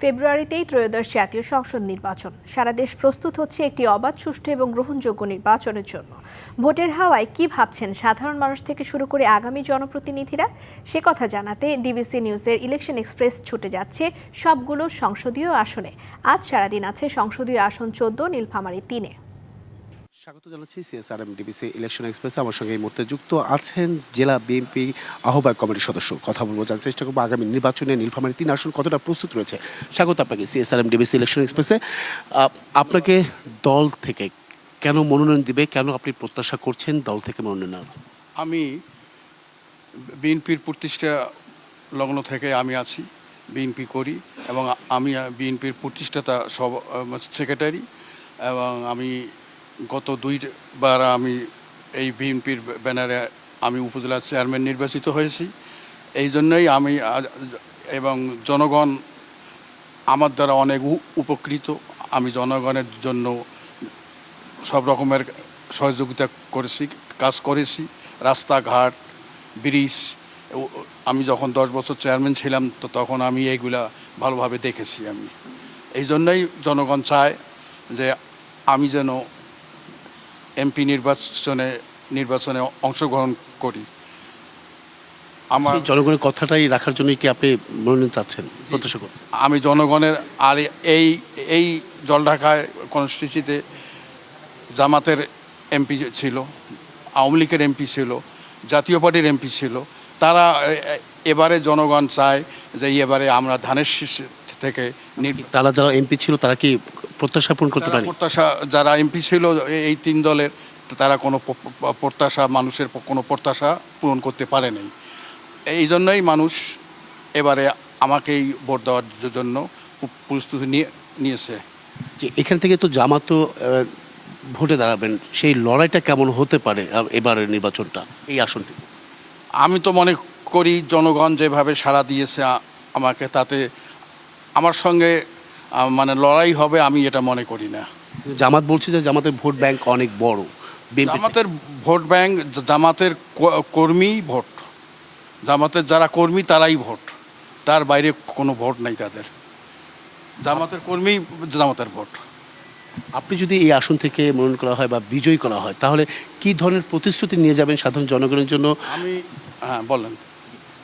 ফেব্রুয়ারিতেই ত্রয়োদশ জাতীয় সংসদ নির্বাচন। সারা দেশ প্রস্তুত হচ্ছে একটি অবাধ, সুষ্ঠু এবং গ্রহণযোগ্য নির্বাচনের জন্য। ভোটের হাওয়ায় কি ভাবছেন সাধারণ মানুষ থেকে শুরু করে আগামী জনপ্রতিনিধিরা? সে কথা জানাতে ডিবিসি নিউজের ইলেকশন এক্সপ্রেস ছুটে যাচ্ছে সবগুলো সংসদীয় আসনে। আজ সারাদিন আছে সংসদীয় আসন চোদ্দ, নীলফামারী তিনে। স্বাগত জানাচ্ছি সিএসআরএম ডিবিসি ইলেকশন এক্সপ্রেস। আমার সঙ্গে এই মুহূর্তে যুক্ত আছেন জেলা বিএনপি আহ্বায়ক কমিটির সদস্য। কথা বলব জানার চেষ্টা করব আগামী নির্বাচনে নীলফামারী তিন আসন কতটা প্রস্তুত রয়েছে। স্বাগত আপনাকে সিএসআরএম ডিবিসি ইলেকশন এক্সপ্রেসে। আপনাকে দল থেকে কেন মনোনয়ন দিবে, কেন আপনি প্রত্যাশা করছেন দল থেকে মনোনয়ন আমি বিএনপির প্রতিষ্ঠা লগ্ন থেকে আমি আছি, বিএনপি করি, এবং আমি বিএনপির প্রতিষ্ঠাতা সব সেক্রেটারি, এবং আমি গত দুইবার আমি এই বিএনপির ব্যানারে আমি উপজেলা চেয়ারম্যান নির্বাচিত হয়েছি। এই জন্যই আমি এবং জনগণ আমার দ্বারা অনেক উপকৃত। আমি জনগণের জন্য সব রকমের সহযোগিতা করেছি, কাজ করেছি। রাস্তাঘাট, ব্রিজ আমি যখন দশ বছর চেয়ারম্যান ছিলাম, তো তখন আমি এইগুলা ভালোভাবে দেখেছি আমি। এই জন্যই জনগণ চায় যে আমি যেন এমপি নির্বাচনে নির্বাচনে অংশগ্রহণ করি। আমার জনগণের কথাটাই রাখার জন্যই কি আপনি মনোনয়ন চাচ্ছেন প্রত্যাশা করছেন? আমি জনগণের আর এই এই জলঢাকায় কনস্টিটিউন্সিতে জামাতের এমপি ছিল আওয়ামী লীগের এমপি ছিল জাতীয় পার্টির এমপি ছিল। তারা এবারে জনগণ চায় যে এবারে আমরা ধানের শীষ থেকে তারা যারা এমপি ছিল তারা কি প্রত্যাশা পূরণ করতে পারেনি? প্রত্যাশা যারা এমপি ছিল এই তিন দলের তারা কোনো প্রত্যাশা মানুষের কোনো প্রত্যাশা পূরণ করতে পারে নাই। এই জন্যই মানুষ এবারে আমাকেই ভোট দেওয়ার জন্য প্রস্তুতি নিয়ে নিয়েছে। যে এখান থেকে তো জামাত ভোটে দাঁড়াবেন সেই লড়াইটা কেমন হতে পারে এবারের নির্বাচনটা এই আসনটি? আমি তো মনে করি জনগণ যেভাবে সাড়া দিয়েছে আমাকে তাতে আমার সঙ্গে মানে লড়াই হবে আমি এটা মনে করি না। জামাত বলছে যে জামাতের ভোট ব্যাংক অনেক বড়। জামাতের ভোট ব্যাংক জামাতের ক- কর্মীই ভোট। জামাতের যারা কর্মী তারাই ভোট। তার বাইরে কোনো ভোট নাই তাদের। জামাতের কর্মী জামাতের ভোট। আপনি যদি এই আসন থেকে মনোনয়ন করা হয় বা বিজয়ী করা হয় তাহলে কি ধরনের প্রতিশ্রুতি নিয়ে যাবেন সাধারণ জনগণের জন্য? আমি হ্যাঁ বলেন।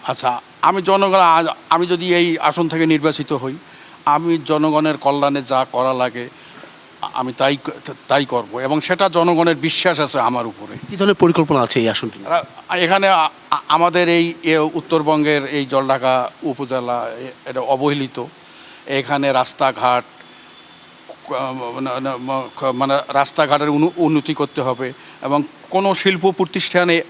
আচ্ছা আমি জনগণ আমি যদি এই আসন থেকে নির্বাচিত হই আমি জনগণের কল্যাণে যা করা লাগে আমি তাই তাই করব। এবং সেটা জনগণের বিশ্বাস আছে আমার উপরে। কি ধরনের পরিকল্পনা আছে এই আসনটি? এখানে আমাদের এই উত্তরবঙ্গের এই জলঢাকা উপজেলা এটা অবহেলিত। এখানে রাস্তাঘাট ক- না- না- ম- খ- মানে রাস্তাঘাটের উন্নতি করতে হবে। এবং কোনো শিল্প প্রতিষ্ঠানে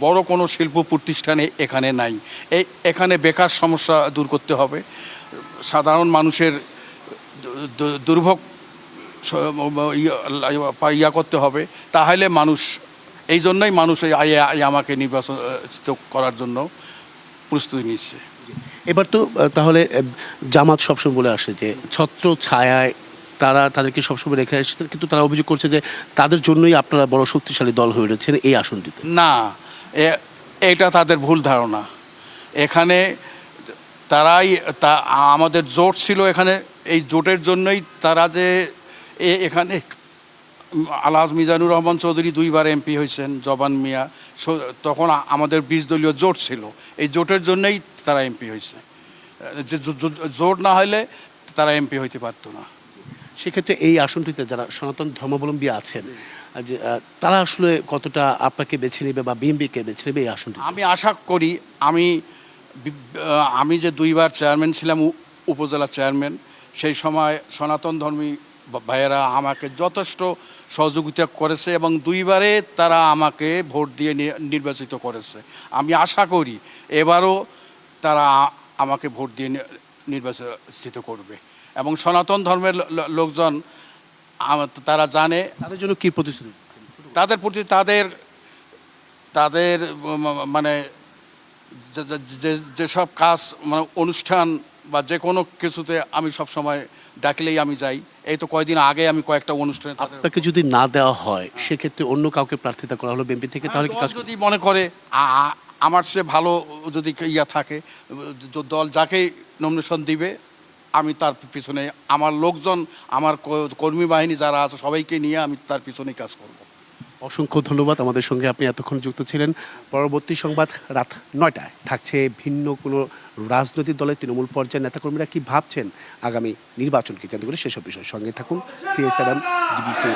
বড় কোনো শিল্প প্রতিষ্ঠানে এখানে নাই। এই এখানে বেকার সমস্যা দূর করতে হবে। সাধারণ মানুষের দুর্ভোগ ইয়া- ইয়া করতে হবে তাহলে মানুষ এই জন্যই মানুষ এই আমাকে নির্বাচন করার জন্য প্রস্তুতি নিচ্ছে। এবার তো তাহলে জামাত সবসময় বলে আসে যে ছত্র ছায়ায় তারা তাদেরকে সবসময় রেখে আসছে কিন্তু তারা অভিযোগ করছে যে তাদের জন্যই আপনারা বড় শক্তিশালী দল হয়ে উঠেছেন এই আসনটিতে। না এটা তাদের ভুল ধারণা। এখানে তারাই তা আমাদের জোট ছিল এখানে এই জোটের জন্যই তারা যে এ- এখানে আলহাজ মিজানুর রহমান চৌধুরী দুইবার এমপি হয়েছেন জবান মিয়া তখন আমাদের বিশ দলীয় জোট ছিল এই জোটের জন্যই তারা এমপি হয়েছে। যে জোট না হলে তারা এমপি হইতে পারতো না। সেক্ষেত্রে এই আসনটিতে যারা সনাতন ধর্মাবলম্বী আছেন যে তারা আসলে কতটা আপনাকে বেছে নেবে বা বিএমপিকে বেছে নেবে এই আসনটি আমি আশা করি আমি আমি যে দুইবার চেয়ারম্যান ছিলাম উপজেলা চেয়ারম্যান সেই সময় সনাতন ধর্মী ভাইয়েরা আমাকে যথেষ্ট সহযোগিতা করেছে এবং দুইবারে তারা আমাকে ভোট দিয়ে নির্বাচিত করেছে। আমি আশা করি এবারও তারা আমাকে ভোট দিয়ে নির্বাচিত করবে। এবং সনাতন ধর্মের লোকজন তারা জানে তাদের জন্য কী প্রতিশ্রুতি তাদের প্রতি তাদের তাদের মানে যে- যেসব কাজ মানে অনুষ্ঠান বা যে কোনো কিছুতে আমি সব সময় ডাকলেই আমি যাই। এই তো কয়দিন আগে আমি কয়েকটা অনুষ্ঠানে আপনাকে যদি না দেওয়া হয় সেক্ষেত্রে অন্য কাউকে প্রার্থিতা করা হলো বিএনপি থেকে? তাহলে কাজ যদি মনে করে আমার সে ভালো যদি ইয়া থাকে দল যাকে নমিনেশন দিবে আমি তার পিছনে আমার লোকজন আমার কর্মী বাহিনী যারা আছে সবাইকে নিয়ে আমি তার পিছনেই কাজ করব। অসংখ্য ধন্যবাদ আমাদের সঙ্গে আপনি এতক্ষণ যুক্ত ছিলেন। পরবর্তী সংবাদ রাত নয়টায়। থাকছে ভিন্ন কোনো রাজনৈতিক দলের তৃণমূল পর্যায়ের নেতাকর্মীরা কি ভাবছেন আগামী নির্বাচনকে কেন্দ্র করে? সেসব বিষয়ে সঙ্গে থাকুন। CSRM DBC